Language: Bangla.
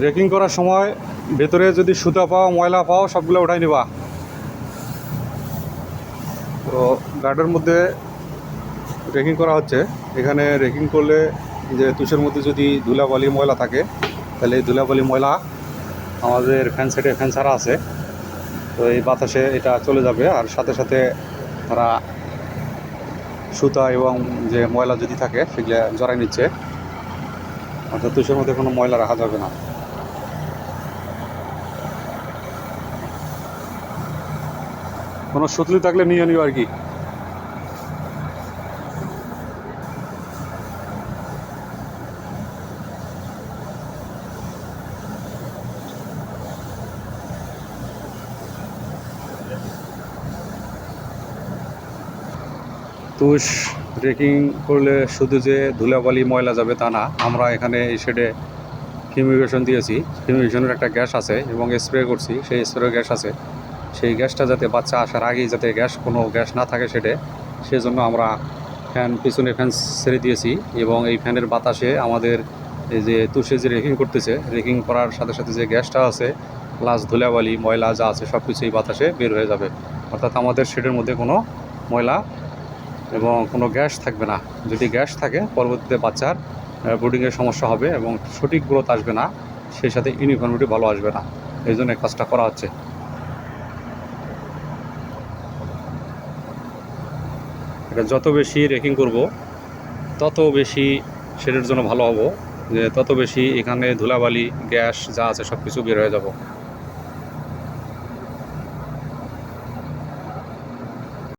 রেকিং করার সময় ভেতরে যদি সুতা পাও, ময়লা পাও, সবগুলো উঠাই নিবা। তো গার্ডের মধ্যে রেকিং করা হচ্ছে। এখানে রেকিং করলে যে তুষের মধ্যে যদি ধুলাবালি ময়লা থাকে, তাহলে এই ধুলাবালি ময়লা আমাদের ফ্যান সাইডে ফ্যান ছাড়া আছে। তো এই বাতাসে এটা চলে যাবে। আর সাথে সাথে তারা সুতা এবং যে ময়লা যদি থাকে, সেগুলো জড়াই নিচ্ছে। অর্থাৎ তুষের মধ্যে কোনো ময়লা রাখা যাবে না। কোনো সুতলি থাকলে নিয়ে নিও আর কি। তুষ রেকিং করলে শুধু যে ধুলাবালি, ময়লা যাবে তা না, আমরা এখানে এই শেডে ফিউমিগেশন দিয়েছি। ফিউমিগেশনের একটা গ্যাস আছে এবং স্প্রে করছি, সেই স্প্রে গ্যাস আছে। সেই গ্যাসটা যাতে বাচ্চা আসার আগেই যাতে গ্যাস, কোনো গ্যাস না থাকে সেটে সেই জন্য আমরা ফ্যান, পিছনে ফ্যান ছেড়ে দিয়েছি এবং এই ফ্যানের বাতাসে আমাদের এই যে তুষে যে রেকিং করতেছে, রেকিং করার সাথে সাথে যে গ্যাসটা আছে প্লাস ধুলাবালি, ময়লা যা আছে সব কিছু এই বাতাসে বের হয়ে যাবে। অর্থাৎ আমাদের শেডের মধ্যে কোনো ময়লা এবং কোনো গ্যাস থাকবে না। যদি গ্যাস থাকে, পরবর্তীতে বাচ্চার ব্রুডিংয়ের সমস্যা হবে এবং সঠিক গ্রোথ আসবে না, সেই সাথে ইউনিফর্মিটি ভালো আসবে না। এই জন্য কাজটা করা হচ্ছে। এটা যত বেশি রেকিং করব, তত বেশি সেটার জন্য ভালো হব। যে তত বেশি এখানে ধুলাবালি, গ্যাস যা আছে সব কিছু বের হয়ে যাব।